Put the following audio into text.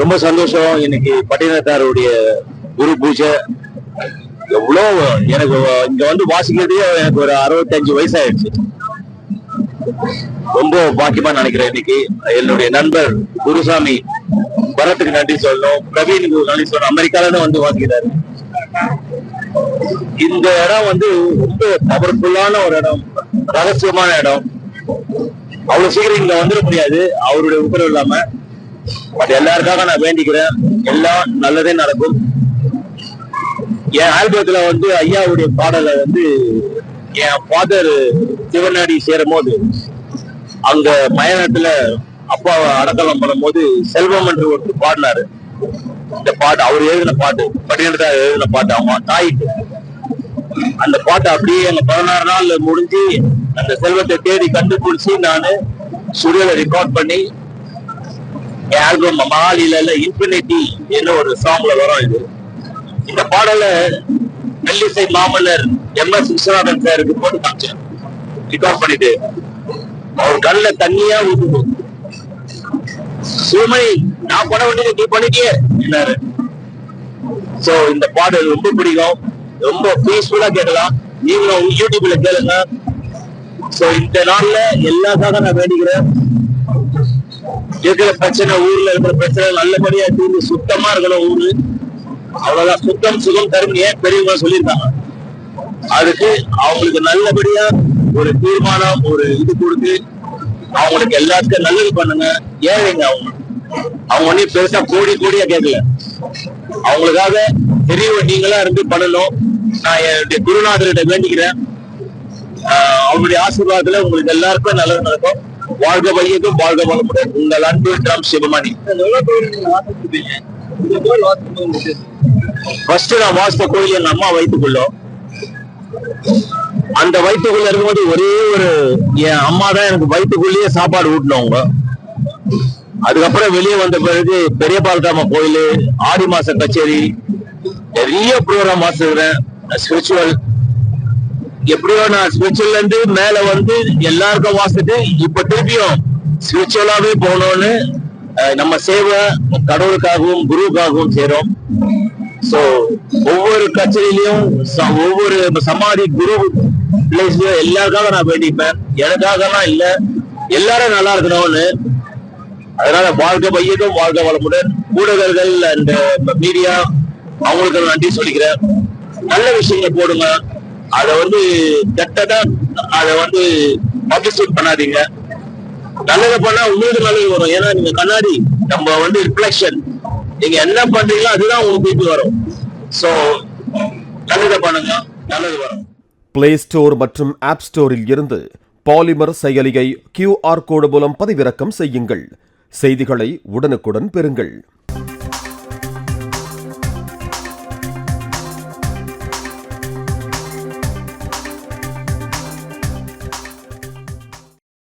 ரொம்ப சந்தோஷம். இன்னைக்கு பட்டினத்தாருடைய குரு பூஜை. எவ்வளோ எனக்கு இங்க வந்து வாசிக்கிறதே எனக்கு ஒரு அறுபத்தஞ்சு வயசாயிடுச்சு. ரொம்ப பாக்கியமா நினைக்கிறேன் இன்னைக்கு. என்னுடைய நண்பர் குருசாமி பரத்துக்கு நன்றி சொல்லணும். பிரவீனுக்கு நன்றி சொல்லணும். அமெரிக்கால தான் வந்து வாசிக்கிறாரு. இந்த இடம் வந்து ரொம்ப பவர்ஃபுல்லான ஒரு இடம். ரகசியமான இடம். அவ்வளவு சீக்கிரம் இங்க வந்துட முடியாது. அவருடைய உத்தரவு இல்லாம. பட் எல்லாருக்காக நான் வேண்டிக்கிறேன். எல்லாம் நல்லதே நடக்கும். என் ஆல்பத்துல வந்து ஐயாவுடைய பாடலை வந்து என் ஃபாதர் சிவநாடி சேரும் போது அங்க மயானத்துல அப்பாவை அடக்கலம் பண்ணும்போது செல்வம் என்று ஒருத்தர் பாடினாரு. இந்த பாட்டு அவர் எழுதின பாட்டு பட்டினத்தா எழுதின பாட்டு அவங்க தாய்க்கு அந்த பாட்டு அப்படியே எங்க பதினாறு நாள்ல முடிஞ்சு அந்த செல்வத்தை தேடி கண்டுபிடிச்சு நானு ஸ்டுடியோல ரெக்கார்ட் பண்ணி என் ஆல்பம் மகாலில இன்ஃபினிட்டி என்ன ஒரு சாங்ல வரும் இது. இந்த பாடல வெள்ளிசை மாமல்லர் எம் எஸ் விஸ்வநாதன் சாருக்கு போட்டு காமிச்சேன் ரெக்கார்ட் பண்ணிட்டு அவர் கண்ணுல தண்ணியா ஊத்துது. சிவமணி நான் பண்ண வேண்டியது நீ பண்ணிட்டியே என்னாரு. சோ இந்த பாடல் ரொம்ப பிடிக்கும். ரொம்ப பீஸ்ஃபுல்லா கேட்கலாம். நீங்களும் யூடியூப்ல கேளுங்க. சோ இந்த நாள்ல எல்லாத்தாக நான் வேண்டிக்கிறேன். இருக்கிற பிரச்சனை? ஊர்ல இருக்கிற பிரச்சனை நல்லபடியா தீர்ந்து சுத்தமா இருக்கணும் ஊரு. அவ்வளவுதான். சுத்தம் சுகம் தரும் ஏன் பெரியவங்க சொல்லியிருக்காங்க? அதுக்கு அவங்களுக்கு நல்லபடியா ஒரு தீர்மானம் ஒரு இது கொடுத்து அவங்களுக்கு எல்லாத்துக்கும் நல்லது பண்ணுங்க. ஏழைங்க அவங்க? அவங்க ஒன்னும் பெருசா கோடி கோடியா கேட்கல. அவங்களுக்காக பெரியவங்க நீங்களா இருந்து பண்ணணும். நான் என்னுடைய குருநாதர்கிட்ட வேண்டிக்கிறேன். அவங்களுடைய அவருடைய ஆசீர்வாதத்துல உங்களுக்கு எல்லாருக்கும் நல்லது நடக்கும். வாழ்க வையகம் வாழ்க வளமுடன். உங்கள் அன்பு ட்ரம் சிவமணி. ஃபர்ஸ்ட் நான் வாசித்த கோயில் என் அம்மா வயிற்றுக்குள்ளோம் அந்த வயிற்றுக்குள்ள இருக்கும்போது ஒரே ஒரு என் அம்மா தான் எனக்கு வயிற்றுக்குள்ளேயே சாப்பாடு ஊட்டினவங்க. அதுக்கப்புறம் வெளியே வந்த பிறகு பெரிய பால்காம கோயில் ஆடி மாச கச்சேரி நிறைய ப்ரோக்ராம் வாசிக்கிறேன். ஸ்பிரிச்சுவல் எப்படியோ நான் ஸ்பிரிச்சுவல்ல இருந்து மேல வந்து எல்லாருக்கும் வாசிட்டு இப்ப திருப்பியும் ஸ்பிரிச்சுவலாவே போகணும்னு நம்ம சேவை கடவுளுக்காகவும் குருவுக்காகவும் சேரும் சோ ஒவ்வொரு கச்சேரியிலையும் ச- ஒவ்வொரு சமாதி குரு பிளேஸ்லயும் எல்லாருக்காக நான் வேண்டிப்பேன். எனக்காகலாம் இல்ல. எல்லாரும் நல்லா இருக்கணும்னு. அதனால வாழ்க பையனும் வாழ்க வளமுடன். ஊடகர்கள் அந்த மீடியா அவங்களுக்கு நன்றி சொல்லிக்கிறேன். நல்ல விஷயங்களை போடுங்க. அதை வந்து கெட்டதா அதை வந்து பப்ளிசிட் பண்ணாதீங்க. நல்லதை பண்ணா உங்களுக்கு நல்லது வரும். ஏன்னா நீங்க கண்ணாடி நம்ம வந்து ரிஃப்ளெக்ஷன் நீங்க என்ன பண்றீங்களோ அதுதான் உங்களுக்கு திருப்பி வரும். சோ நல்லதை பண்ணுங்க. நல்லது வரும். பிளே ஸ்டோர் மற்றும் ஆப் ஸ்டோரில் இருந்து பாலிமர் செயலியை கியூஆர் கோடு மூலம் பதிவிறக்கம் செய்யுங்கள். செய்திகளை உடனுக்குடன் பெறுங்கள்.